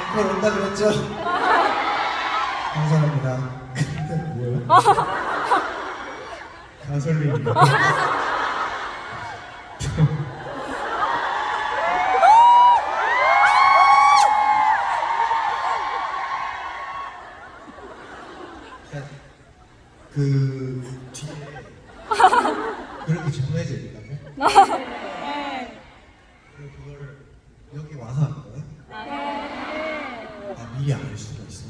앵콜 온다 그랬죠? 감사합니다. 뭐예요? 가솔린이요. 그 뒤에 그렇게 정해져 있다고? 그럼 그거를 여기 와서 한 거야? 아 미리 알 수가 있어?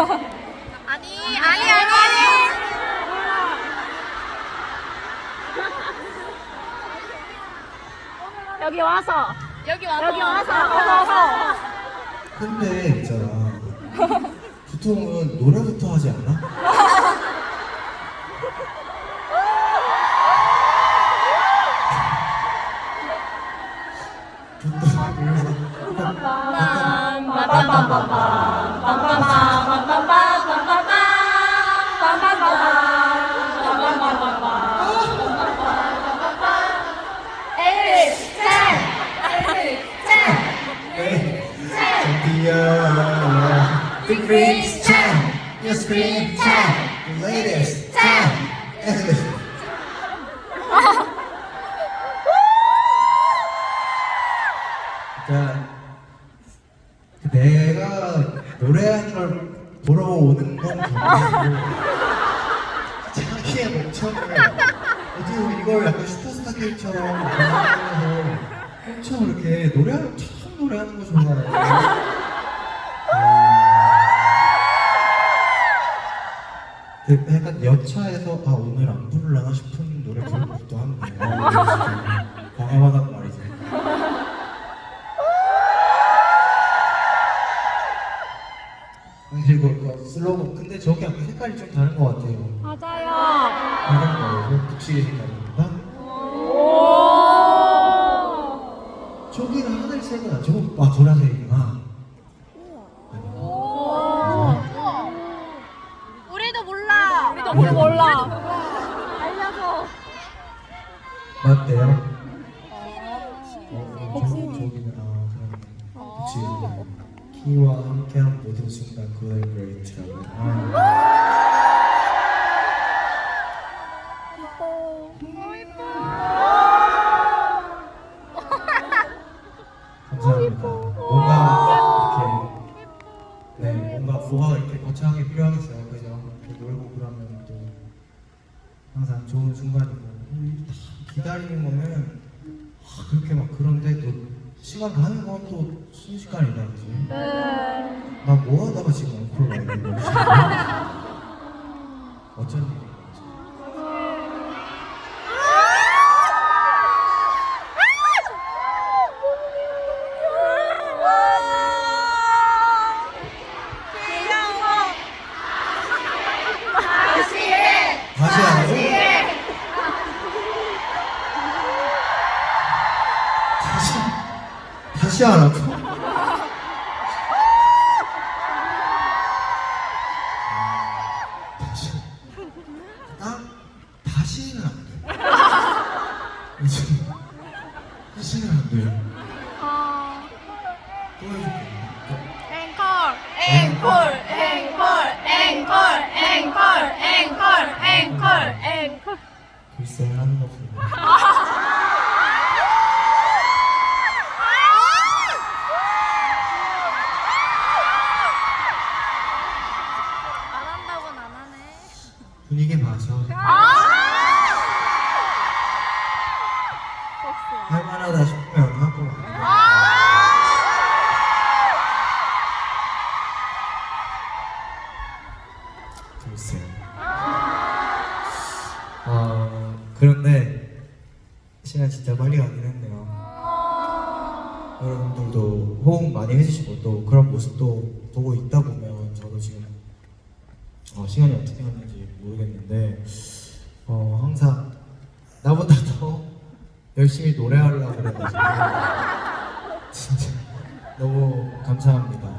아니 아니 아니 아니. 여기 와서. 여기 와서. 여기 와서. 와서 근데 있잖아. 보통은 노래부터 하지 않아? the greatest time, your screen time, the latest time. 그러니까 내가 노래하는 걸 보러 오는 건 좋고 자기의 목청을 어떻게 이걸 약간 슈퍼스타 K처럼 하면서 엄청 이렇게 노래하는 참 노래하는 거 좋아해요. 약간 여차에서 아 오늘 안 부르려나 싶은 노래 부르고 싶도 한데 아, 과감하단 말이지. 그리고 그 슬로건 근데 저기 약간 색깔이 좀 다른 것 같아요. 맞아요. 다른 거예요? 북시 맞대요? 어, 저, 저기는 아 그럼 북시 키와 함께한 모든 순간 그의 그레이트라고. 아. 감사합니다. 뭔가 이렇게 네 뭔가 뭐가 이렇게 거창하게 필요하겠어요, 그죠? 이렇게 놀고 그러면 또 항상 좋은 순간이고 기다리는 거는 아, 그렇게 막 그런데 또 시간 가는 건 또 순식간이다, 그지? 네. 나뭐 하다가 지금 엉클 가야 되는 거지? 어쩐 일인 거지? 다시 하라고? 안 돼. 해줄게. 앵콜 앵콜 앵콜 앵콜 앵콜 앵콜 앵콜 분위기 봐서 할만하다 싶으면 하고 글쎄요. 어, 그런데 시간 진짜 빨리 가긴 했네요. 여러분들도 호응 많이 해주시고 또 그런 모습도 보고 있다 보면 저도 지금 어, 시간이 어떻게 갔는지 모르겠는데 어, 항상 나보다 더 열심히 노래하려고 그래가지고 진짜 너무 감사합니다.